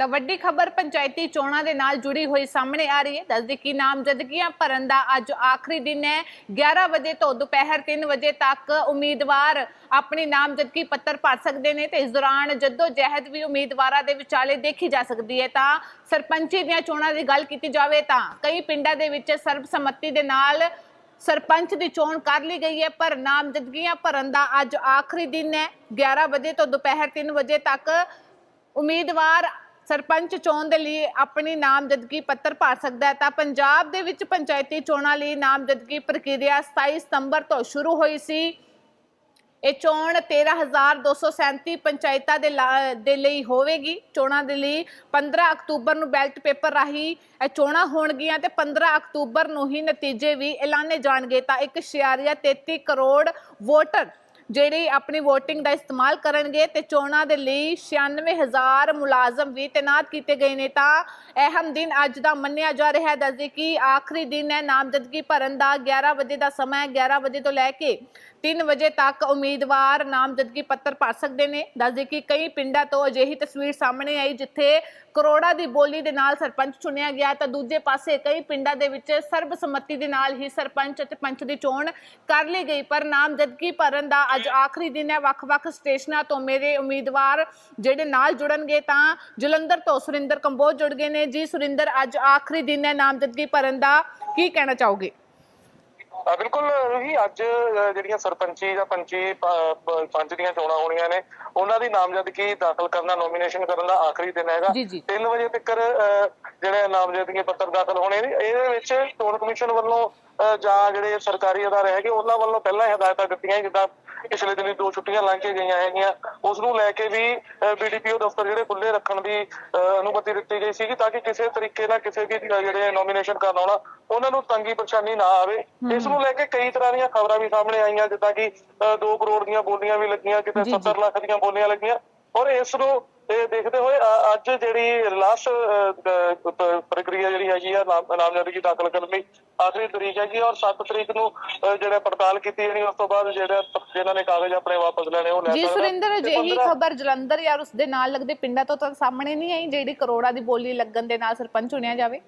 ਤਾਂ ਵੱਡੀ ਖਬਰ ਪੰਚਾਇਤੀ ਚੋਣਾਂ ਦੇ ਨਾਲ ਜੁੜੀ ਹੋਈ ਸਾਹਮਣੇ ਆ ਰਹੀ ਹੈ। ਦੱਸਦੇ ਕਿ ਨਾਮਜ਼ਦਗੀਆਂ ਭਰਨ ਦਾ ਅੱਜ ਆਖਰੀ ਦਿਨ ਹੈ। 11 ਵਜੇ ਤੋਂ ਦੁਪਹਿਰ 3 ਵਜੇ ਤੱਕ ਉਮੀਦਵਾਰ ਆਪਣੀ ਨਾਮਜ਼ਦਗੀ ਪੱਤਰ ਭਰ ਸਕਦੇ ਨੇ ਤੇ ਇਸ ਦੌਰਾਨ ਜਦੋਂ ਜਹਿਦ ਵੀ ਉਮੀਦਵਾਰਾਂ ਦੇ ਵਿਚਾਲੇ ਦੇਖੀ ਜਾ ਸਕਦੀ ਹੈ। ਤਾਂ ਸਰਪੰਚੀ ਦੀਆਂ ਚੋਣਾਂ ਦੀ ਗੱਲ ਕੀਤੀ ਜਾਵੇ ਤਾਂ ਕਈ ਪਿੰਡਾਂ ਦੇ ਵਿੱਚ ਸਰਬਸੰਮਤੀ ਦੇ ਨਾਲ ਸਰਪੰਚ ਦੀ ਚੋਣ ਕਰ ਲਈ ਗਈ ਹੈ, ਪਰ ਨਾਮਜ਼ਦਗੀਆਂ ਭਰਨ ਦਾ ਅੱਜ ਆਖਰੀ ਦਿਨ ਹੈ। 11 ਵਜੇ ਤੋਂ ਦੁਪਹਿਰ 3 ਵਜੇ ਤੱਕ ਉਮੀਦਵਾਰ ਸਰਪੰਚ ਚੋਣ ਦੇ ਲਈ ਆਪਣੀ ਨਾਮਜ਼ਦਗੀ ਪੱਤਰ ਭਰ ਸਕਦਾ ਹੈ, ਤਾਂ ਪੰਜਾਬ ਦੇ ਵਿੱਚ ਪੰਚਾਇਤੀ ਚੋਣਾਂ ਲਈ ਨਾਮਜ਼ਦਗੀ ਪ੍ਰਕਿਰਿਆ 27 ਸਤੰਬਰ ਤੋਂ ਸ਼ੁਰੂ ਹੋਈ ਸੀ। ਇਹ ਚੋਣ 13237 ਪੰਚਾਇਤਾਂ ਦੇ ਲਾ- ਦੇ ਲਈ ਹੋਵੇਗੀ। ਚੋਣਾਂ ਦੇ ਲਈ 15 ਅਕਤੂਬਰ ਨੂੰ ਬੈਲਟ ਪੇਪਰ ਰਾਹੀਂ ਇਹ ਚੋਣਾਂ ਹੋਣਗੀਆਂ ਤੇ 15 ਅਕਤੂਬਰ ਨੂੰ ਹੀ ਨਤੀਜੇ ਵੀ ਐਲਾਨੇ ਜਾਣਗੇ, ਤਾਂ 1.33 ਕਰੋੜ ਵੋਟਰ ਜਿਹੜੇ ਆਪਣੀ VOTING ਦਾ ਇਸਤੇਮਾਲ ਕਰਨਗੇ ਤੇ ਚੋਣਾਂ ਦੇ ਲਈ 96000 ਮੁਲਾਜ਼ਮ ਵੀ ਤਾਇਨਾਤ ਕੀਤੇ ਗਏ ਨੇ ਤਾਂ ਅਹਿਮ ਦਿਨ ਅੱਜ ਦਾ ਮੰਨਿਆ ਜਾ ਰਿਹਾ ਹੈ। ਦੱਸਦੇ ਕਿ ਆਖਰੀ ਦਿਨ ਹੈ, ਨਾਮਜ਼ਦਗੀ ਭਰਨ ਦਾ 11 ਵਜੇ ਦਾ ਸਮਾਂ ਹੈ। 11 ਵਜੇ ਤੋਂ ਲੈ ਕੇ 3 ਵਜੇ ਤੱਕ ਉਮੀਦਵਾਰ ਨਾਮਜ਼ਦਗੀ ਪੱਤਰ ਭਰ ਸਕਦੇ ਨੇ। ਦੱਸਦੇ ਕਿ ਕਈ ਪਿੰਡਾਂ ਤੋਂ ਅਜਿਹੀ ਤਸਵੀਰ ਸਾਹਮਣੇ ਆਈ ਜਿੱਥੇ ਕਰੋੜਾਂ ਦੀ ਬੋਲੀ ਦੇ ਨਾਲ ਸਰਪੰਚ ਚੁਣਿਆ ਗਿਆ ਤਾਂ ਦੂਜੇ ਪਾਸੇ ਕਈ ਪਿੰਡਾਂ ਦੇ ਵਿੱਚ ਸਰਬਸੰਮਤੀ ਦੇ ਨਾਲ ਹੀ ਸਰਪੰਚ ਅਤੇ ਪੰਚ ਦੀ ਚੋਣ ਕਰ ਲਈ ਗਈ, ਪਰ ਨਾਮਜ਼ਦਗੀ ਭਰਨ ਦਾ ਅੱਜ ਆਖਰੀ ਦਿਨ ਹੈ। ਵੱਖ-ਵੱਖ ਸਟੇਸ਼ਨਾਂ ਤੋਂ ਮੇਰੇ ਉਮੀਦਵਾਰ ਜਿਹੜੇ ਨਾਲ ਜੁੜਨਗੇ ਤਾਂ ਜਲੰਧਰ ਤੋਂ ਸੁਰਿੰਦਰ ਕੰਬੋਜ ਜੁੜ ਗਏ ਨੇ। ਜੀ, ਸੁਰਿੰਦਰ, ਅੱਜ ਆਖਰੀ ਦਿਨ ਹੈ। ਨਾਮਜ਼ਦਗੀ ਭਰਨ ਦਾ ਕੀ ਕਹਿਣਾ ਚਾਹੋਗੇ? ਬਿਲਕੁਲ ਹੀ ਅੱਜ ਜਿਹੜੀਆਂ ਸਰਪੰਚੀ ਜਾਂ ਪੰਚੀ ਪੰਚ ਦੀਆਂ ਚੋਣਾਂ ਹੋਣੀਆਂ ਨੇ ਉਹਨਾਂ ਦੀ ਨਾਮਜ਼ਦਗੀ ਦਾਖਲ ਕਰਨਾ ਨੋਮੀਨੇਸ਼ਨ ਕਰਨ ਦਾ ਆਖਰੀ ਦਿਨ ਹੈਗਾ ਜੀ, ਜੀ। 3 ਵਜੇ ਤੱਕ ਜਿਹੜੇ ਨਾਮਜ਼ਦਗੀ ਪੱਤਰ ਦਾਖਲ ਹੋਣੇ ਨੇ ਇਹਦੇ ਵਿੱਚ ਚੋਣ ਕਮਿਸ਼ਨ ਵੱਲੋਂ ਜਾਂ ਜਿਹੜੇ ਸਰਕਾਰੀ ਅਦਾਰੇ ਹੈਗੇ ਉਹਨਾਂ ਵੱਲੋਂ ਪਹਿਲਾਂ ਹਦਾਇਤਾਂ ਦਿੱਤੀਆਂ ਜਿੱਦਾਂ ਪਿਛਲੇ ਦਿਨੀ ਦੋ ਛੁੱਟੀਆਂ ਲੰਘ ਕੇ ਗਈਆਂ ਹੈਗੀਆਂ ਉਸ ਨੂੰ ਲੈ ਕੇ ਵੀ ਬੀਡੀਪੀਓ ਦਫ਼ਤਰ ਜਿਹੜੇ ਖੁੱਲੇ ਰੱਖਣ ਦੀ ਅ, ਅਨੁਮਤੀ ਦਿੱਤੀ ਗਈ ਸੀਗੀ ਤਾਂ ਕਿ ਕਿਸੇ ਤਰੀਕੇ ਨਾਲ ਕਿਸੇ ਵੀ ਜਿਹੜੇ ਨੋਮੀਨੇਸ਼ਨ ਕਰਨ ਆਉਣਾ ਉਹਨਾਂ ਨੂੰ ਤੰਗੀ ਪਰੇਸ਼ਾਨੀ ਨਾ ਆਵੇ। ਇਸ ਨੂੰ ਲੈ ਕੇ ਕਈ ਤਰ੍ਹਾਂ ਦੀਆਂ ਖਬਰਾਂ ਵੀ ਸਾਹਮਣੇ ਆਈਆਂ ਜਿੱਦਾਂ ਕਿ 2 ਕਰੋੜ ਦੀਆਂ ਬੋਲੀਆਂ ਵੀ ਲੱਗੀਆਂ ਕਿਤੇ ਜੀ, ਜੀ। 70 ਲੱਖ ਦੀਆਂ ਬੋਲੀਆਂ ਲੱਗੀਆਂ। ਔਰ ਇਸ ਨੂੰ ਇਹ ਦੇਖਦੇ ਹੋਏ ਅੱਜ ਜਿਹੜੀ ਲਾਸਟ ਪ੍ਰਕਿਰਿਆ ਜਿਹੜੀ ਹੈਗੀ ਆ ਨਾਮ- ਨਾਮਜ਼ਦਗੀ ਦਾਖਲ ਕਰਨ ਲਈ ਆਖਰੀ ਤਰੀਕ ਹੈਗੀ ਔਰ 7 ਤਰੀਕ ਨੂੰ ਜਿਹੜਾ ਪੜਤਾਲ ਕੀਤੀ ਜਾਣੀ ਉਸ ਤੋਂ ਬਾਅਦ ਜਿਹੜਾ ਜਿਨ੍ਹਾਂ ਨੇ ਕਾਗਜ਼ ਆਪਣੇ ਵਾਪਸ ਲੈਣੇ ਉਹ ਲੈ ਜੀ। ਸੁਰਿੰਦਰ ਤੇ ਅਜਿਹੀ 15 ਖਬਰ ਜਲੰਧਰ ਜਾਂ ਉਸ ਦੇ ਨਾਲ ਲੱਗਦੇ ਪਿੰਡਾਂ ਤੋਂ ਤਾਂ ਸਾਹਮਣੇ ਨਹੀਂ ਆਈ ਜਿਹੜੀ ਕਰੋੜਾਂ ਦੀ ਬੋਲੀ ਲੱਗਣ ਦੇ ਨਾਲ ਸਰਪੰਚ ਚੁਣਿਆ ਜਾਵੇ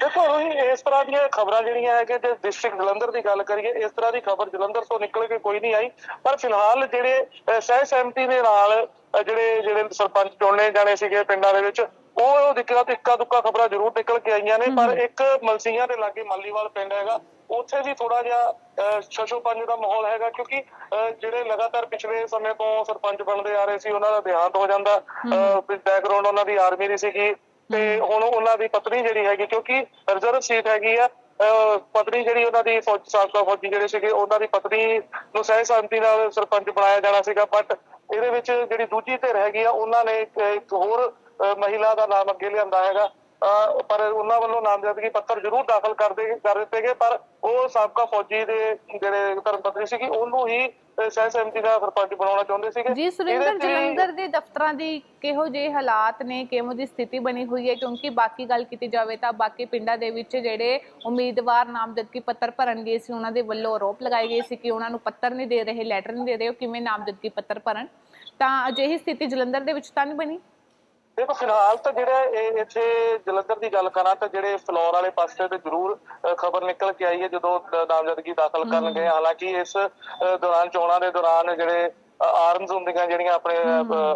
ਦੇਖੋ ਰੋਹੀ ਇਸ ਤਰ੍ਹਾਂ ਦੀਆਂ ਖਬਰਾਂ ਜਿਹੜੀਆਂ ਹੈਗੇ ਜੇ ਡਿਸਟ੍ਰਿਕਟ ਜਲੰਧਰ ਦੀ ਗੱਲ ਕਰੀਏ ਇਸ ਤਰ੍ਹਾਂ ਦੀ ਖਬਰ ਜਲੰਧਰ ਤੋਂ ਨਿਕਲ ਕੇ ਕੋਈ ਨਹੀਂ ਆਈ ਪਰ ਫਿਲਹਾਲ ਜਿਹੜੇ ਸਹਿ ਸਹਿਮਤੀ ਦੇ ਨਾਲ ਜਿਹੜੇ ਜਿਹੜੇ ਸਰਪੰਚ ਚੁਣਨੇ ਜਾਣੇ ਸੀਗੇ ਪਿੰਡਾਂ ਦੇ ਵਿੱਚ ਉਹ ਦਿੱਕਤ ਇੱਕਾ ਦੁੱਕਾ ਖਬਰਾਂ ਜ਼ਰੂਰ ਨਿਕਲ ਕੇ ਆਈਆਂ ਨੇ ਪਰ ਇੱਕ ਮਲਸੀਆਂ ਦੇ ਲਾਗੇ ਮਾਲੀਵਾਲ ਪਿੰਡ ਹੈਗਾ ਉੱਥੇ ਵੀ ਥੋੜਾ ਜਿਹਾ ਛਛੋਪੰਜ ਦਾ ਮਾਹੌਲ ਹੈਗਾ ਕਿਉਂਕਿ ਜਿਹੜੇ ਲਗਾਤਾਰ ਪਿਛਲੇ ਸਮੇਂ ਤੋਂ ਸਰਪੰਚ ਬਣਦੇ ਆ ਰਹੇ ਸੀ ਉਹਨਾਂ ਦਾ ਦੇਹਾਂਤ ਹੋ ਜਾਂਦਾ ਬੈਕਗ੍ਰਾਉਂਡ ਉਹਨਾਂ ਦੀ ਆਰਮੀ ਦੀ ਸੀਗੀ ਤੇ ਹੁਣ ਉਹਨਾਂ ਦੀ ਪਤਨੀ ਜਿਹੜੀ ਹੈਗੀ ਕਿਉਂਕਿ ਰਿਜ਼ਰਵ ਸੀਟ ਹੈਗੀ ਆ ਪਤਨੀ ਜਿਹੜੀ ਉਹਨਾਂ ਦੀ ਫੌਜ ਸਾਬਕਾ ਫੌਜੀ ਜਿਹੜੇ ਸੀਗੇ ਉਹਨਾਂ ਦੀ ਪਤਨੀ ਨੂੰ ਸਹਿ ਸ਼ਾਂਤੀ ਨਾਲ ਸਰਪੰਚ ਬਣਾਇਆ ਜਾਣਾ ਸੀਗਾ ਬਟ ਇਹਦੇ ਵਿੱਚ ਜਿਹੜੀ ਦੂਜੀ ਧਿਰ ਹੈਗੀ ਆ, ਉਹਨਾਂ ਨੇ ਇੱਕ ਹੋਰ ਮਹਿਲਾ ਦਾ ਨਾਮ ਅੱਗੇ ਲਿਆਂਦਾ ਹੈਗਾ। ਪਰ ਉਹਨਾਂ ਵੱਲੋਂ ਨਾਮਜ਼ਦਗੀ ਪੱਤਰ ਜ਼ਰੂਰ ਦਾਖਲ ਕਰ ਦੇ ਕਰ ਦਿੱਤੇ ਗਏ ਪਰ ਉਹ ਸਾਬਕਾ ਫੌਜੀ ਦੇ ਜਿਹੜੇ ਧਰਮ ਪਤਨੀ ਸੀਗੀ ਉਹਨੂੰ ਹੀ ਸਹਿ ਸਹਿਮਤੀ ਨਾਲ ਸਰਪੰਚ ਬਣਾਉਣਾ ਚਾਹੁੰਦੇ ਸੀਗੇ। ਜੀ ਸੁਰਿੰਦਰ ਜਲੰਧਰ ਦੇ ਦਫ਼ਤਰਾਂ ਦੀ ਕਿਹੋ ਜਿਹੇ ਹਾਲਾਤ ਨੇ ਕਿਹੋ ਜਿਹੀ ਸਥਿਤੀ ਬਣੀ ਹੋਈ ਹੈ ਕਿਉਂਕਿ ਬਾਕੀ ਗੱਲ ਕੀਤੀ ਜਾਵੇ ਤਾਂ ਬਾਕੀ ਪਿੰਡਾਂ ਦੇ ਵਿੱਚ ਜਿਹੜੇ ਉਮੀਦਵਾਰ ਨਾਮਜ਼ਦਗੀ ਪੱਤਰ ਭਰਨ ਗਏ ਸੀ ਉਹਨਾਂ ਦੇ ਵੱਲੋਂ ਆਰੋਪ ਲਗਾਏ ਗਏ ਸੀ ਕਿ ਉਹਨਾਂ ਨੂੰ ਪੱਤਰ ਨਹੀਂ ਦੇ ਰਹੇ ਲੈਟਰ ਨਹੀਂ ਦੇ ਰਹੇ ਉਹ ਕਿਵੇਂ ਨਾਮਜ਼ਦਗੀ ਪੱਤਰ ਭਰਨ। ਤਾਂ ਅਜਿਹੀ ਸਥਿਤੀ ਜਲੰਧਰ ਦੇ ਵਿੱਚ ਤਾਂ ਨਹੀਂ ਬਣੀ? ਦੇਖੋ ਫਿਲਹਾਲ ਤਾਂ ਜਿਹੜਾ ਇਹ ਇੱਥੇ ਜਲੰਧਰ ਦੀ ਗੱਲ ਕਰਾਂ ਤਾਂ ਜਿਹੜੇ ਫਲੋਰ ਵਾਲੇ ਪਾਸੇ ਤੇ ਜ਼ਰੂਰ ਖਬਰ ਨਿਕਲ ਕੇ ਆਈ ਹੈ ਜਦੋਂ ਨਾਮਜ਼ਦਗੀ ਦਾਖਲ ਕਰਨ ਗਏ। ਹਾਲਾਂਕਿ ਇਸ ਦੌਰਾਨ ਚੋਣਾਂ ਦੇ ਦੌਰਾਨ ਜਿਹੜੇ ਆਰਮਸ ਹੁੰਦੀਆਂ ਜਿਹੜੀਆਂ ਆਪਣੇ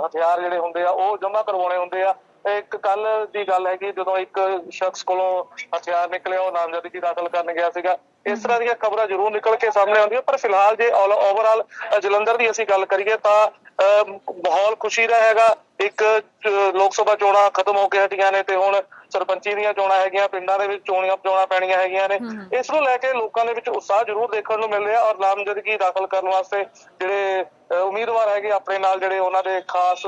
ਹਥਿਆਰ ਜਿਹੜੇ ਹੁੰਦੇ ਆ ਉਹ ਜਮ੍ਹਾਂ ਕਰਵਾਉਣੇ ਹੁੰਦੇ ਆ। ਇੱਕ ਕੱਲ ਦੀ ਗੱਲ ਹੈਗੀ ਜਦੋਂ ਇੱਕ ਸ਼ਖਸ ਕੋਲੋਂ ਹਥਿਆਰ ਨਿਕਲਿਆ ਉਹ ਨਾਮਜ਼ਦਗੀ ਦਾਖਲ ਕਰਨ ਗਿਆ ਸੀਗਾ। ਇਸ ਤਰ੍ਹਾਂ ਦੀਆਂ ਖਬਰਾਂ ਜ਼ਰੂਰ ਨਿਕਲ ਕੇ ਸਾਹਮਣੇ ਆਉਂਦੀਆਂ ਪਰ ਫਿਲਹਾਲ ਜੇ ਓਵਰਆਲ ਜਲੰਧਰ ਦੀ ਅਸੀਂ ਗੱਲ ਕਰੀਏ ਤਾਂ ਮਾਹੌਲ ਖੁਸ਼ੀ ਦਾ ਹੈਗਾ। ਇੱਕ ਲੋਕ ਸਭਾ ਚੋਣਾਂ ਖਤਮ ਹੋ ਕੇ ਹਟੀਆਂ ਨੇ ਤੇ ਹੁਣ ਸਰਪੰਚੀ ਦੀਆਂ ਚੋਣਾਂ ਹੈਗੀਆਂ ਪਿੰਡਾਂ ਦੇ ਵਿੱਚ ਚੋਣੀਆਂ ਚੋਣਾਂ ਪੈਣੀਆਂ ਹੈਗੀਆਂ ਨੇ। ਇਸ ਨੂੰ ਲੈ ਕੇ ਲੋਕਾਂ ਦੇ ਵਿੱਚ ਉਤਸ਼ਾਹ ਜ਼ਰੂਰ ਦੇਖਣ ਨੂੰ ਮਿਲ ਰਿਹਾ ਔਰ ਨਾਮਜ਼ਦਗੀ ਦਾਖਲ ਕਰਨ ਵਾਸਤੇ ਜਿਹੜੇ ਉਮੀਦਵਾਰ ਹੈਗੇ ਆਪਣੇ ਨਾਲ ਜਿਹੜੇ ਉਹਨਾਂ ਦੇ ਖਾਸ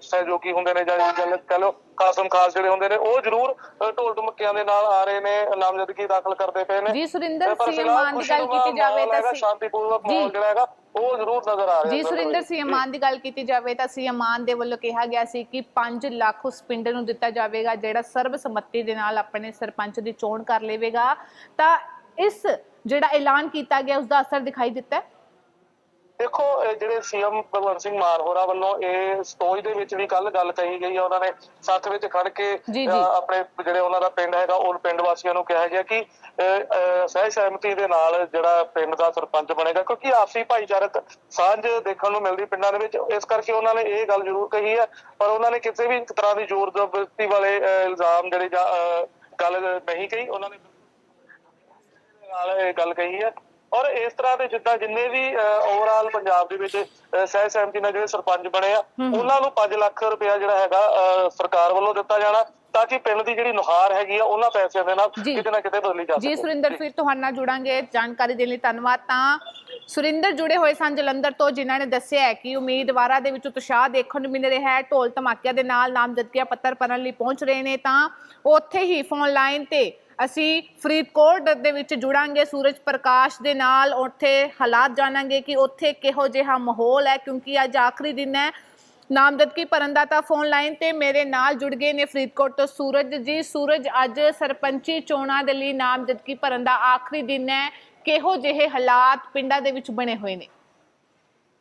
ਸਹਿਯੋਗੀ ਹੁੰਦੇ ਨੇ ਜਾਂ ਜਾਂ ਕਹ ਲਓ ਖਾਸਮ ਖਾਸ ਜਿਹੜੇ ਹੁੰਦੇ ਨੇ ਉਹ ਜ਼ਰੂਰ ਢੋਲ ਢਮੱਕਿਆਂ ਦੇ ਨਾਲ ਆ ਰਹੇ ਨੇ ਨਾਮਜ਼ਦਗੀ ਦਾਖਲ ਕਰਦੇ ਪਏ ਨੇ। ਜੀ ਸੁਰਿੰਦਰ ਫਿਲਹਾਲ ਮਾਨ ਦੀ ਗੱਲ ਕੀਤੀ ਜਾਵੇ ਤਾਂ ਸ਼ਾਂਤੀਪੂਰਵਕ। ਮਾਹੌਲ ਜਿਹੜਾ ਹੈਗਾ ਉਹ ਜ਼ਰੂਰ ਨਜ਼ਰ ਆ ਰਿਹਾ ਜੀ ਸੁਰਿੰਦਰ ਸਿੰਘ ਮਾਨ ਦੀ ਗੱਲ ਕੀਤੀ ਜਾਵੇ ਤਾਂ ਸੀਐਮ ਮਾਨ ਦੇ ਵੱਲੋਂ ਕਿਹਾ ਗਿਆ ਸੀ ਕਿ 5 ਲੱਖ ਉਸ ਪਿੰਡ ਨੂੰ ਦਿੱਤਾ ਜਾਵੇਗਾ ਜਿਹੜਾ ਸਰਬਸੰਮਤੀ ਦੇ ਨਾਲ ਆਪਣੇ ਸਰਪੰਚ ਦੀ ਚੋਣ ਕਰ ਲਵੇਗਾ ਤਾਂ ਇਸ ਜਿਹੜਾ ਐਲਾਨ ਕੀਤਾ ਗਿਆ ਉਸ ਦਾ ਅਸਰ ਦਿਖਾਈ ਦਿੱਤਾ ਹੈ? ਦੇਖੋ ਜਿਹੜੇ ਸੀਐਮ ਭਗਵੰਤ ਸਿੰਘ ਮਾਨ ਹੋਰਾਂ ਵੱਲੋਂ ਇਹ ਸਟੋਜ ਦੇ ਵਿੱਚ ਵੀ ਕੱਲ ਗੱਲ ਕਹੀ ਗਈ ਹੈ ਉਹਨਾਂ ਨੇ ਸੱਥ ਵਿੱਚ ਖੜ ਕੇ ਆਪਣੇ ਜਿਹੜੇ ਉਹਨਾਂ ਦਾ ਪਿੰਡ ਹੈਗਾ ਉਹ ਪਿੰਡ ਵਾਸੀਆਂ ਨੂੰ ਕਿਹਾ ਗਿਆ ਕਿ ਸਹਿ ਸਹਿਮਤੀ ਦੇ ਨਾਲ ਜਿਹੜਾ ਪਿੰਡ ਦਾ ਸਰਪੰਚ ਬਣੇਗਾ ਕਿਉਂਕਿ ਆਪਸੀ ਭਾਈਚਾਰਕ ਸਾਂਝ ਦੇਖਣ ਨੂੰ ਮਿਲਦੀ ਪਿੰਡਾਂ ਦੇ ਵਿੱਚ ਇਸ ਕਰਕੇ ਉਹਨਾਂ ਨੇ ਇਹ ਗੱਲ ਜ਼ਰੂਰ ਕਹੀ ਹੈ ਪਰ ਉਹਨਾਂ ਨੇ ਕਿਸੇ ਵੀ ਤਰ੍ਹਾਂ ਦੀ ਜ਼ੋਰ ਜ਼ਬਰਦਸਤੀ ਵਾਲੇ ਇਲਜ਼ਾਮ ਜਿਹੜੇ ਜਾਂ ਗੱਲ ਨਹੀਂ ਕਹੀ ਉਹਨਾਂ ਨੇ ਨਾਲ ਇਹ ਗੱਲ ਕਹੀ ਹੈ ਔਰ ਇਸ ਤਰ੍ਹਾਂ ਦੇ ਜਿੱਦਾਂ ਜਿੰਨੇ ਵੀ ਓਵਰਆਲ ਪੰਜਾਬ ਦੇ ਵਿੱਚ ਸਹਿ ਸਹਿਮਤੀ ਨਾਲ ਜਿਹੜੇ ਸਰਪੰਚ ਬਣੇ ਆ ਉਹਨਾਂ ਨੂੰ 5 ਲੱਖ ਰੁਪਇਆ ਜਿਹੜਾ ਹੈਗਾ ਸਰਕਾਰ ਵੱਲੋਂ ਦਿੱਤਾ ਜਾਣਾ ਤਾਂ ਕਿ ਪਿੰਡ ਦੀ ਜਿਹੜੀ ਨੁਹਾਰ ਹੈਗੀ ਆ ਉਹਨਾਂ ਪੈਸਿਆਂ ਦੇ ਨਾਲ। ਕਿਤੇ ਨਾ ਕਿਤੇ ਬਦਲੀ ਜਾ ਸਕੇ। ਜੀ। ਸੁਰਿੰਦਰ ਫਿਰ ਤੁਹਾਡੇ ਨਾਲ ਜੁੜਾਂਗੇ। ਜਾਣਕਾਰੀ ਦੇਣ ਲਈ ਧੰਨਵਾਦ ਤਾਂ ਸੁਰਿੰਦਰ ਜੁੜੇ ਹੋਏ ਸਨ ਜਲੰਧਰ ਤੋਂ, ਜਿਨ੍ਹਾਂ ਨੇ ਦੱਸਿਆ ਹੈ ਕਿ ਉਮੀਦਵਾਰਾਂ ਦੇ ਵਿੱਚ ਉਤਸ਼ਾਹ ਦੇਖਣ ਨੂੰ ਮਿਲ ਰਿਹਾ ਹੈ। ਢੋਲ ਧਮਾਕਿਆਂ ਦੇ ਨਾਲ ਨਾਮਜ਼ਦਗੀਆਂ ਪੱਤਰ ਭਰਨ ਲਈ ਪਹੁੰਚ ਰਹੇ ਨੇ ਤਾਂ ਉੱਥੇ ਹੀ ਫੋਨ ਲਾਈਨ ਤੇ ਅਸੀਂ ਫਰੀਦਕੋਟ ਦੇ ਵਿੱਚ ਜੁੜਾਂਗੇ। ਸੂਰਜ ਪ੍ਰਕਾਸ਼ ਦੇ ਨਾਲ ਉੱਥੇ ਹਾਲਾਤ ਜਾਣਾਂਗੇ ਕਿ ਉੱਥੇ ਕਿਹੋ ਜਿਹਾ ਮਾਹੌਲ ਹੈ, ਕਿਉਂਕਿ ਅੱਜ ਆਖਰੀ ਦਿਨ ਹੈ। ਨਾਮਜ਼ਦਗੀ ਭਰਨ ਦਾ ਤਾਂ ਫੋਨ ਲਾਈਨ ਤੇ ਮੇਰੇ ਨਾਲ ਜੁੜ ਗਏ ਨੇ ਫਰੀਦਕੋਟ ਤੋਂ ਸੂਰਜ ਜੀ। ਸੂਰਜ, ਅੱਜ ਸਰਪੰਚੀ ਚੋਣਾਂ ਦੇ ਲਈ ਨਾਮਜ਼ਦਗੀ ਭਰਨ ਦਾ ਆਖਰੀ ਦਿਨ ਹੈ। ਕਿਹੋ ਜਿਹੇ ਹਾਲਾਤ ਪਿੰਡਾਂ ਦੇ ਵਿੱਚ ਬਣੇ ਹੋਏ ਨੇ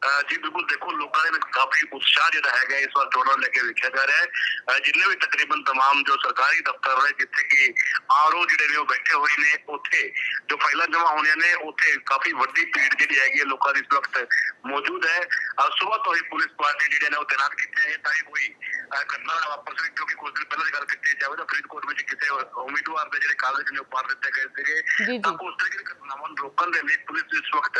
ਅਹ ਜੀ ਬਿਲਕੁਲ ਦੇਖੋ ਲੋਕਾਂ ਦੇ ਵਿੱਚ ਕਾਫੀ ਉਤਸ਼ਾਹ ਜਿਹੜਾ ਹੈਗਾ ਇਸ ਵਾਰ ਚੋਣਾਂ ਨੂੰ ਲੈ ਕੇ ਵੇਖਿਆ ਜਾ ਰਿਹਾ ਹੈ ਅਹ ਜਿੰਨੇ ਵੀ ਤਕਰੀਬਨ तमाम ਜੋ ਸਰਕਾਰੀ ਦਫ਼ਤਰ ਨੇ ਜਿੱਥੇ ਕਿ ਆਰਓ ਜਿਹੜੇ ਨੇ ਉਹ ਬੈਠੇ ਹੋਏ ਨੇ ਉੱਥੇ ਜੋ ਫਾਈਲਾਂ ਜਮ੍ਹਾਂ ਹੋਣੀਆਂ ਨੇ ਉੱਥੇ ਕਾਫੀ ਵੱਡੀ ਭੀੜ ਜਿਹੜੀ ਹੈਗੀ ਹੈ ਲੋਕਾਂ ਦੀ ਇਸ ਵਕਤ ਮੌਜੂਦ ਹੈ ਸਵੇਰ ਤੋਂ ਹੀ ਪੁਲਿਸ ਪਾਰਟੀ ਜਿਹੜੇ ਨੇ ਉਹ ਤੈਨਾਤ ਕੀਤੇ ਹੈ ਤਾਂ ਕਿ ਕੋਈ ਘਟਨਾ ਨਾ ਵਾਪਰ ਕਿਉਂਕਿ ਕੁਝ ਦਿਨ ਪਹਿਲਾਂ ਦੀ ਗੱਲ ਕੀਤੀ ਜਾਵੇ ਤਾਂ ਫਰੀਦਕੋਟ ਵਿੱਚ ਕਿਸੇ ਉਮੀਦਵਾਰ ਦੇ ਜਿਹੜੇ ਕਾਗਜ਼ ਨੇ ਉਹ ਪਾੜ ਦਿੱਤੇ ਗਏ ਸੀਗੇ। ਤਾਂ ਉਸ ਤਰੀਕੇ ਦੀ ਘਟਨਾਵਾਂ ਨੂੰ ਰੋਕਣ ਦੇ ਲਈ ਪੁਲਿਸ ਇਸ ਵਕਤ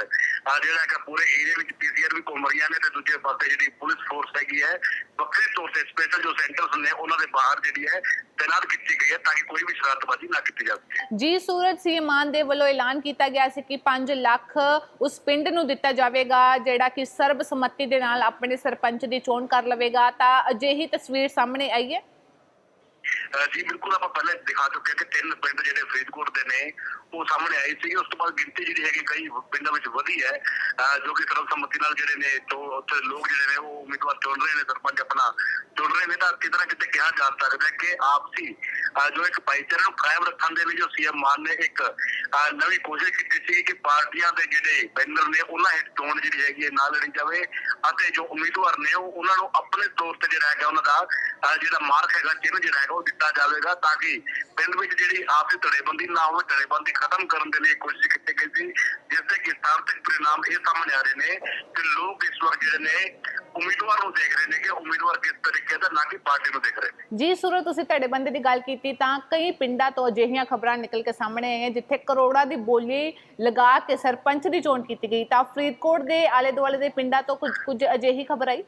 ਜਿਹੜਾ ਹੈਗਾ ਪੂਰੇ ਏਰੀਆ ਵਿੱਚ ਪੀਸੀਆਰ ਵੀ ਘੁੰਮ ਰਹੀਆਂ ਨੇ ਤੇ ਦੂਜੇ ਪਾਸੇ ਜਿਹੜੀ ਪੁਲਿਸ ਫੋਰਸ ਹੈਗੀ ਹੈ, ਵੱਖਰੇ ਤੌਰ ਤੇ ਸਪੈਸ਼ਲ ਜੋ ਸੈਂਟਰਸ ਨੇ, ਉਹਨਾਂ ਦੇ ਬਾਹਰ ਜਿਹੜੀ ਹੈ ਤੈਨਾਤ ਕੀਤੀ ਗਈ ਹੈ ਤਾਂ ਕਿ ਕੋਈ ਵੀ ਸ਼ਰਾਰਤਬਾਜ਼ੀ ਨਾ ਕੀਤੀ ਜਾਵੇ ਜੀ, ਸੂਰਜ ਸੀ ਮਾਨ ਦੇ ਵੱਲੋਂ ਐਲਾਨ ਕੀਤਾ ਗਿਆ ਸੀ ਕਿ 5 ਲੱਖ ਉਸ ਪਿੰਡ ਨੂੰ ਦਿੱਤਾ ਜਾਵੇਗਾ, ਜਿਹੜਾ ਕਿ ਸਰਬਸੰਮਤੀ ਦੇ ਨਾਲ ਆਪਣੇ ਸਰਪੰਚ ਦੀ ਚੋਣ ਕਰ ਲਵੇਗਾ। ਤਾਂ ਅਜਿਹੀ ਤਸਵੀਰ ਸਾਹਮਣੇ ਆਈ ਹੈ। ਜੀ, ਬਿਲਕੁਲ ਆਪਾਂ ਪਹਿਲੇ ਦਿਖਾ ਚੁੱਕੇ ਕਿ ਤਿੰਨ ਪਿੰਡ ਜਿਹੜੇ ਫਰੀਦਕੋਟ ਦੇ ਨੇ, ਉਹ ਸਾਹਮਣੇ ਆਏ ਸੀ। ਉਸ ਤੋਂ ਬਾਅਦ ਗਿਣਤੀ ਜਿਹੜੀ ਹੈਗੀ ਕਈ ਪਿੰਡਾਂ ਵਿੱਚ ਵਧੀ ਹੈ। ਜੋ ਕਿ ਸਰਬਸੰਮਤੀ ਨਾਲ ਜਿਹੜੇ ਨੇ, ਤੋਂ ਉੱਥੇ ਲੋਕ ਜਿਹੜੇ ਨੇ, ਉਹ ਉਮੀਦਵਾਰ ਚੁਣ ਰਹੇ ਨੇ, ਸਰਪੰਚ ਆਪਣਾ ਚੁਣ ਰਹੇ ਨੇ। ਤਾਂ ਕਿਤੇ ਨਾ ਕਿਤੇ ਕਿਹਾ ਜਾ ਸਕਦਾ ਕਿ ਆਪਸੀ ਜੋ ਇੱਕ ਭਾਈਚਾਰੇ ਨੂੰ ਕਾਇਮ ਰੱਖਣ ਦੇ ਲਈ ਜੋ ਸੀਐਮ ਮਾਨ ਨੇ ਇੱਕ ਨਵੀਂ ਕੋਸ਼ਿਸ਼ ਕੀਤੀ ਸੀ ਕਿ ਪਾਰਟੀਆਂ ਦੇ ਜਿਹੜੇ ਬੈਨਰ ਨੇ, ਉਹਨਾਂ ਹੇਠ ਚੋਣ ਜਿਹੜੀ ਹੈਗੀ ਹੈ ਨਾ ਲੜੀ ਜਾਵੇ ਅਤੇ ਜੋ ਉਮੀਦਵਾਰ ਨੇ, ਉਹ ਉਹਨਾਂ ਨੂੰ ਆਪਣੇ ਤੌਰ ਤੇ ਜਿਹੜਾ ਹੈਗਾ, ਉਹਨਾਂ ਦਾ ਜਿਹੜਾ ਮਾਰਕ ਹੈਗਾ ਚਿੰਨ੍ਹ ਜਿਹੜਾ ਹੈਗਾ ਉਹ ਦਿੱਤਾ ਜਾਵੇਗਾ ਤਾਂ ਕਿ ਪਿੰਡ ਵਿੱਚ ਜਿਹੜੀ ਆਪਸੀ ਧੜੇਬੰਦੀ ਨਾ ਹੋਵੇ, ਧੜੇਬੰਦੀ ਖਤਮ ਕਰਨ ਦੇ ਲਈ ਕੋਸ਼ਿਸ਼ ਕੀਤੀ ਗਈ ਸੀ, ਜਿਸ ਦੇ ਕਿ ਸਾਰਥਕ ਪਰਿਣਾਮ ਇਹ ਸਾਹਮਣੇ ਆ ਰਹੇ ਨੇ ਕਿ ਲੋਕ ਇਸ ਵਕਤ ਜਿਹੜੇ ਨੇ ਉਮੀਦਵਾਰ ਨੂੰ ਦੇਖ ਰਹੇ ਨੇ ਕਿ ਉਮੀਦਵਾਰ ਕਿਸ ਤਰੀਕੇ ਦਾ ਨਾ ਕਿ ਪਾਰਟੀ ਨੂੰ ਦੇਖ ਰਹੇ ਨੇ। ਜੀ ਸੂਰਜ ਤੁਸੀਂ ਧੜੇਬੰਦੀ ਦੀ ਗੱਲ ਕੀਤੀ ਤਾਂ ਕਈ ਪਿੰਡਾਂ ਤੋਂ ਅਜਿਹੀਆਂ ਖਬਰਾਂ ਨਿਕਲ ਕੇ ਸਾਹਮਣੇ ਆਈਆਂ, ਜਿੱਥੇ ਕਰੋੜਾਂ ਦੀ ਬੋਲੀ ਲਗਾ ਕੇ ਸਰਪੰਚ ਦੀ ਚੋਣ ਕੀਤੀ ਗਈ ਤਾਂ ਫਰੀਦਕੋਟ ਦੇ ਆਲੇ ਦੁਆਲੇ ਦੇ ਪਿੰਡਾਂ ਤੋਂ ਕੁਝ ਕੁਝ ਅਜਿਹੀ ਖਬਰ ਆਈ?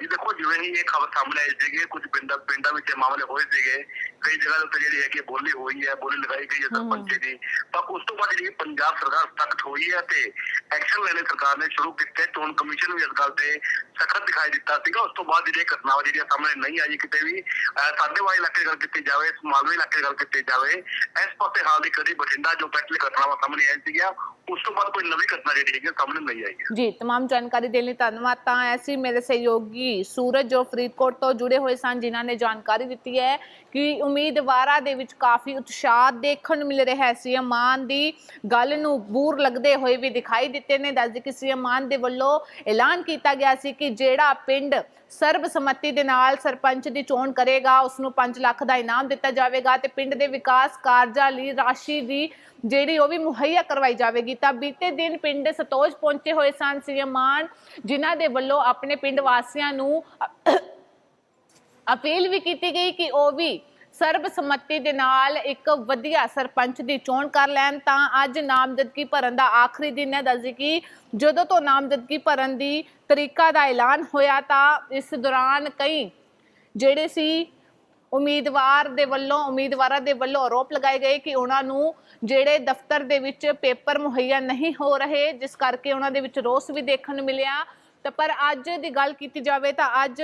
ਜੀ ਦੇਖੋ ਜਿਵੇਂ ਹੀ ਇਹ ਖਬਰ ਸਾਹਮਣੇ ਆਈ ਸੀਗੀ, ਕੁਝ ਪਿੰਡਾਂ ਪਿੰਡਾਂ ਵਿੱਚ ਇਹ ਮਾਮਲੇ ਹੋਏ ਸੀਗੇ। ਕਈ ਜਗ੍ਹਾ ਦੇ ਉੱਤੇ ਜਿਹੜੀ ਹੈ ਕਿ ਬੋਲੀ ਹੋਈ ਹੈ ਬੋਲੀ ਲਗਾਈ ਗਈ ਹੈ ਸਰਪੰਚ ਦੀ ਤਾਂ ਉਸ ਤੋਂ ਬਾਅਦ ਜਿਹੜੀ ਪੰਜਾਬ ਸਰਕਾਰ ਸਖਤ ਹੋਈ ਹੈ ਤੇ ਐਕਸ਼ਨ ਲੈਣੇ ਸਰਕਾਰ ਨੇ ਸ਼ੁਰੂ ਕੀਤੇ ਚੋਣ ਕਮਿਸ਼ਨ ਵੀ ਇਸ ਗੱਲ ਤੇ ਸਖਤ ਦਿਖਾਈ ਦਿੱਤਾ ਸੀਗਾ ਉਸ ਤੋਂ ਬਾਅਦ ਜਿਹੜੀ ਘਟਨਾਵਾਂ ਜਿਹੜੀਆਂ ਸਾਹਮਣੇ ਨਹੀਂ ਆਈ ਕਿਤੇ ਵੀ ਅਹ ਸਾਡੇ ਵਾਲੇ ਇਲਾਕੇ ਦੀ ਗੱਲ ਕੀਤੀ ਜਾਵੇ ਮਾਲਵੇ ਇਲਾਕੇ ਦੀ ਗੱਲ ਕੀਤੀ ਜਾਵੇ ਇਸ ਪਾਸੇ ਹਾਲ ਦੀ ਕਦੀ ਬਠਿੰਡਾ ਜੋ ਪਹਿਲੇ ਘਟਨਾਵਾਂ ਸਾਹਮਣੇ ਆਈ ਸੀਗੀਆਂ ਉਸ ਤੋਂ ਬਾਅਦ ਕੋਈ ਨਵੀਂ ਘਟਨਾ ਜਿਹੜੀ ਹੈਗੀ ਹੈ ਸਾਹਮਣੇ ਨਹੀਂ ਆਈ ਹੈ ਜੀ तमाम ਜਾਣਕਾਰੀ ਦੇਣ ਲਈ ਧੰਨਵਾਦ ਤਾਂ ਐਸੀ ਮੇਰੇ ਸਹਿਯੋਗੀ ਸੂਰਜ ਜੋ ਫਰੀਦਕੋਟ ਤੋਂ ਜੁੜੇ ਹੋਏ ਸਨ ਜਿਨ੍ਹਾਂ ਨੇ ਜਾਣਕਾਰੀ ਦਿੱਤੀ ਹੈ ਕਿ ਉਮੀਦਵਾਰਾਂ ਦੇ ਵਿੱਚ ਕਾਫੀ ਉਤਸ਼ਾਹ ਦੇਖਣ ਨੂੰ ਮਿਲ ਰਿਹਾ ਹੈ। ਸੀਐਮ ਮਾਨ ਦੀ ਗੱਲ ਨੂੰ ਬੂਰ ਲੱਗਦੇ ਹੋਏ ਵੀ ਦਿਖਾਈ ਦਿੱਤੇ ਨੇ। ਦੱਸਦੇ ਕਿ ਸੀਐਮ ਮਾਨ ਦੇ ਵੱਲੋਂ ਐਲਾਨ ਕੀਤਾ ਗਿਆ ਸੀ ਕਿ ਜਿਹੜਾ ਪਿੰਡ ਸਰਬਸੰਮਤੀ ਦੇ ਨਾਲ ਸਰਪੰਚ ਦੀ ਚੋਣ ਕਰੇਗਾ ਉਸ ਨੂੰ 5 ਲੱਖ ਦਾ ਇਨਾਮ ਦਿੱਤਾ ਜਾਵੇਗਾ ਤੇ ਪਿੰਡ ਦੇ ਵਿਕਾਸ ਕਾਰਜਾਂ ਲਈ ਰਾਸ਼ੀ ਦੀ ਜਿਹੜੀ ਉਹ ਵੀ ਮੁਹੱਈਆ ਕਰਵਾਈ ਜਾਵੇਗੀ। ਤਾਂ ਬੀਤੇ ਦਿਨ ਪਿੰਡ ਸਤੋਜ ਪਹੁੰਚੇ ਹੋਏ ਸਨ ਸੀਐਮ ਮਾਨ, ਜਿਨ੍ਹਾਂ ਦੇ ਵੱਲੋਂ ਆਪਣੇ ਪਿੰਡ ਵਾਸੀਆਂ ਨੂੰ ਅਪੀਲ ਵੀ ਕੀਤੀ ਗਈ ਕਿ ਉਹ ਵੀ ਸਰਬਸੰਮਤੀ ਦੇ ਨਾਲ ਇੱਕ ਵਧੀਆ ਸਰਪੰਚ ਦੀ ਚੋਣ ਕਰ ਲੈਣ, ਤਾਂ ਅੱਜ ਨਾਮਜ਼ਦਗੀ ਭਰਨ ਦਾ ਆਖਰੀ ਦਿਨ ਹੈ ਦੱਸਦੀ ਕਿ ਜਦੋਂ ਤੋਂ ਨਾਮਜ਼ਦਗੀ ਭਰਨ ਦੀ ਤਰੀਕਾ ਦਾ ਐਲਾਨ ਹੋਇਆ, ਤਾਂ ਇਸ ਦੌਰਾਨ ਕਈ ਜਿਹੜੇ ਸੀ ਉਮੀਦਵਾਰ ਦੇ ਵੱਲੋਂ, ਉਮੀਦਵਾਰਾਂ ਦੇ ਵੱਲੋਂ ਆਰੋਪ ਲਗਾਏ ਗਏ ਕਿ ਉਹਨਾਂ ਨੂੰ ਜਿਹੜੇ ਦਫ਼ਤਰ ਦੇ ਵਿੱਚ ਪੇਪਰ ਮੁਹੱਈਆ ਨਹੀਂ ਹੋ ਰਹੇ, ਜਿਸ ਕਰਕੇ ਉਹਨਾਂ ਦੇ ਵਿੱਚ ਰੋਸ ਵੀ ਦੇਖਣ ਨੂੰ ਮਿਲਿਆ। ਤਾਂ ਪਰ ਅੱਜ ਦੀ ਗੱਲ ਕੀਤੀ ਜਾਵੇ ਤਾਂ ਅੱਜ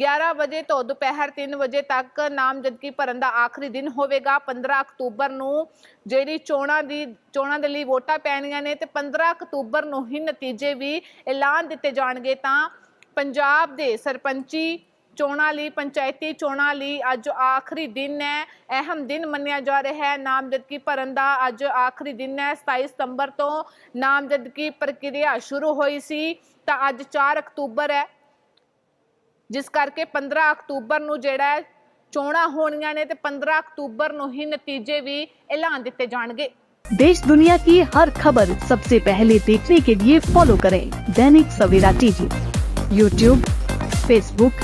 11 ਵਜੇ ਤੋਂ ਦੁਪਹਿਰ 3 ਵਜੇ ਤੱਕ ਨਾਮਜ਼ਦਗੀ ਭਰਨ ਦਾ ਆਖਰੀ ਦਿਨ ਹੋਵੇਗਾ। 15 ਅਕਤੂਬਰ ਨੂੰ ਜਿਹੜੀ ਚੋਣਾਂ ਦੀ, ਚੋਣਾਂ ਦੇ ਲਈ ਵੋਟਾਂ ਪੈਣੀਆਂ ਨੇ ਤੇ 15 ਅਕਤੂਬਰ ਨੂੰ ਹੀ ਨਤੀਜੇ ਵੀ ਐਲਾਨ ਦਿੱਤੇ ਜਾਣਗੇ ਤਾਂ ਪੰਜਾਬ ਦੇ ਸਰਪੰਚੀ ਚੋਣਾਂ ਲਈ ਪੰਚਾਇਤੀ ਚੋਣਾਂ ਲਈ ਅੱਜ ਆਖਰੀ ਦਿਨ ਹੈ ਅਹਿਮ ਦਿਨ ਮੰਨਿਆ ਜਾ ਰਿਹਾ ਹੈ ਨਾਮਜ਼ਦਗੀ ਭਰਨ ਦਾ ਅੱਜ ਆਖਰੀ ਦਿਨ ਹੈ 27 ਸਤੰਬਰ ਤੋਂ ਨਾਮਜ਼ਦਗੀ ਪ੍ਰਕਿਰਿਆ ਸ਼ੁਰੂ ਹੋਈ ਸੀ ਤਾਂ ਅੱਜ 4 ਅਕਤੂਬਰ ਹੈ ਜਿਸ ਕਰਕੇ 15 ਅਕਤੂਬਰ ਨੂੰ ਜਿਹੜਾ ਹੈ ਚੋਣਾਂ ਹੋਣੀਆਂ ਨੇ ਤੇ 15 ਅਕਤੂਬਰ ਨੂੰ ਹੀ ਨਤੀਜੇ ਵੀ ਐਲਾਨ ਦਿੱਤੇ ਜਾਣਗੇ देश दुनिया की हर खबर सबसे पहले देखने के लिए फॉलो करें Dainik Savera TV YouTube Facebook